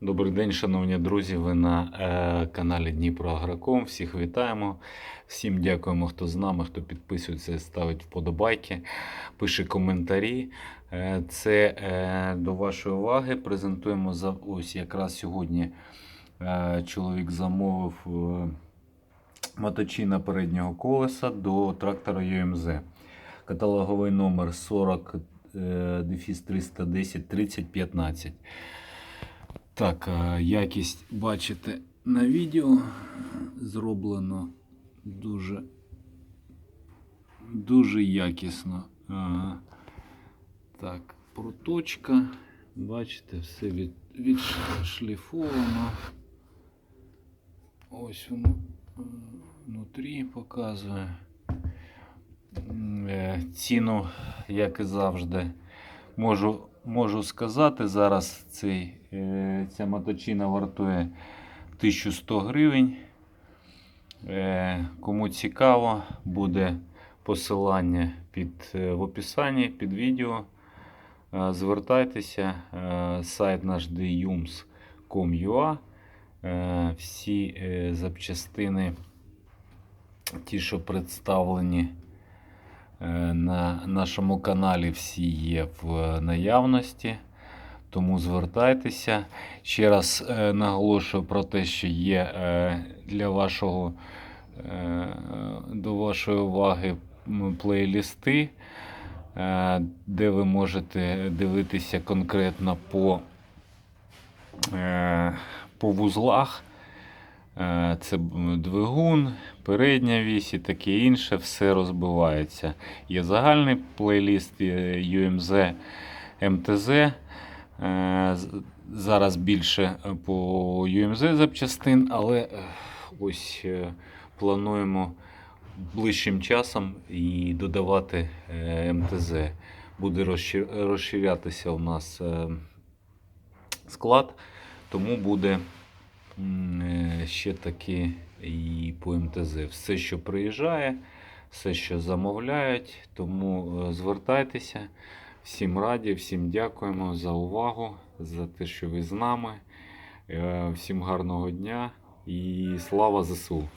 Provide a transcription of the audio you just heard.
Добрий день, шановні друзі. Ви на е, каналі Дніпро Агроком. Всіх вітаємо. Всім дякуємо, хто з нами, хто підписується, ставить вподобайки, пише коментарі. Е, це е, до вашої уваги. Презентуємо за ось якраз сьогодні. Чоловік замовив моточина переднього колеса до трактора ЮМЗ. Каталоговий номер 40 е, дефіс 310 30 15. Так, якість бачите на відео. Зроблено дуже, дуже якісно. Ага. Так, проточка. Бачите, все від, відшліфовано. Ось воно е, внутрі показує. Е, Ціну, як і завжди, можу, можу сказати. Зараз цей, е, ця моточина вартує 1100 гривень. Е, Кому цікаво, буде посилання під, е, в описанні під відео. Звертайтеся, сайт наш djums.com.ua. Е, Всі запчастини, ті, що представлені на нашому каналі, всі є в наявності. Тому звертайтеся. Ще раз е, наголошую про те, що є е, для вашого е, до вашої уваги плейлісти, е, де ви можете дивитися конкретно по, е, по вузлах. Е, Це двигун, передня вісь і таке інше, все розбивається. Є загальний плейліст е, UMZ МТЗ. Е, Зараз більше по UMZ запчастин, але е, ось е, плануємо ближчим часом і додавати е, МТЗ. Буде розширятися у нас е, склад, тому буде е, ще таки і по МТЗ. Все, що приїжджає, все, що замовляють, тому е, звертайтеся. Всім раді, всім дякуємо за увагу, за те, що ви з нами. Е, Всім гарного дня і слава ЗСУ!